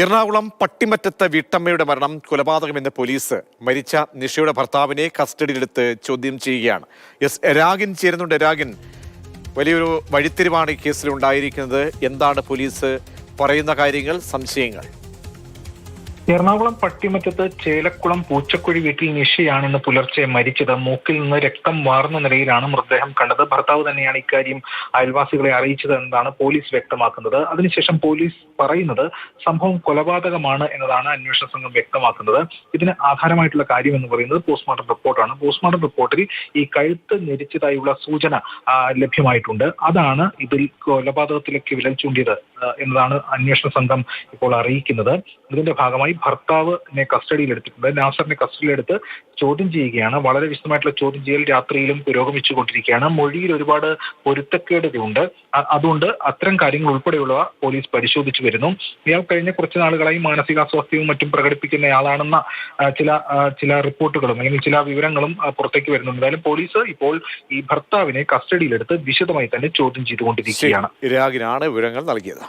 എറണാകുളം പട്ടിമറ്റത്ത് വീട്ടമ്മയുടെ മരണം കൊലപാതകമെന്ന് പോലീസ് മരിച്ച നിഷയുടെ ഭർത്താവിനെ കസ്റ്റഡിയിലെടുത്ത് ചോദ്യം ചെയ്യുകയാണ്. എസ് രാഗിൻ ചേരുന്നുണ്ട്. രാഗിൻ വലിയൊരു വഴിത്തിരിവാണ് ഈ കേസിൽ ഉണ്ടായിരിക്കുന്നത്. എന്താണ് പോലീസ് പറയുന്ന കാര്യങ്ങൾ സംശയങ്ങൾ? എറണാകുളം പട്ടിമറ്റത്ത് ചേലക്കുളം പൂച്ചക്കുഴി വീട്ടിൽ നിഷയാണ് ഇന്ന് പുലർച്ചെ മരിച്ചത്. മൂക്കിൽ നിന്ന് രക്തം വാർന്ന നിലയിലാണ് മൃതദേഹം കണ്ടത്. ഭർത്താവ് തന്നെയാണ് ഇക്കാര്യം അയൽവാസികളെ അറിയിച്ചത് എന്നതാണ് പോലീസ് വ്യക്തമാക്കുന്നത്. അതിനുശേഷം പോലീസ് പറയുന്നത് സംഭവം കൊലപാതകമാണ് എന്നതാണ് അന്വേഷണ സംഘം വ്യക്തമാക്കുന്നത്. ഇതിന് ആധാരമായിട്ടുള്ള കാര്യം എന്ന് പറയുന്നത് പോസ്റ്റ്മോർട്ടം റിപ്പോർട്ടാണ്. പോസ്റ്റ്മോർട്ടം റിപ്പോർട്ടിൽ ഈ കഴുത്ത് ഞെരിച്ചതായുള്ള സൂചന ലഭ്യമായിട്ടുണ്ട്. അതാണ് ഇതിൽ കൊലപാതകത്തിലേക്ക് വിരൽ ചൂണ്ടിയത് എന്നതാണ് അന്വേഷണ സംഘം ഇപ്പോൾ അറിയിക്കുന്നത്. ഇതിന്റെ ഭാഗമായി ഭർത്താവിനെ കസ്റ്റഡിയിൽ എടുത്തിട്ടുണ്ട്. നാസറിനെ കസ്റ്റഡിയിലെടുത്ത് ചോദ്യം ചെയ്യുകയാണ്. വളരെ വിശദമായിട്ടുള്ള ചോദ്യം ചെയ്യൽ രാത്രിയിലും പുരോഗമിച്ചുകൊണ്ടിരിക്കുകയാണ്. മൊഴിയിൽ ഒരുപാട് പൊരുത്തക്കേടുകളുണ്ട്. അതുകൊണ്ട് അത്തരം കാര്യങ്ങൾ ഉൾപ്പെടെയുള്ളവ പോലീസ് പരിശോധിച്ചു വരുന്നു. ഇയാൾ കഴിഞ്ഞ കുറച്ച് നാളുകളായി മാനസികാസ്വാസ്ഥ്യവും മറ്റും പ്രകടിപ്പിക്കുന്നയാളാണെന്ന ചില ചില റിപ്പോർട്ടുകളും അല്ലെങ്കിൽ ചില വിവരങ്ങളും പുറത്തേക്ക് വരുന്നുണ്ട്. എന്തായാലും പോലീസ് ഇപ്പോൾ ഈ ഭർത്താവിനെ കസ്റ്റഡിയിലെടുത്ത് വിശദമായി തന്നെ ചോദ്യം ചെയ്തുകൊണ്ടിരിക്കുകയാണ്. വിവരങ്ങൾ നൽകിയത്.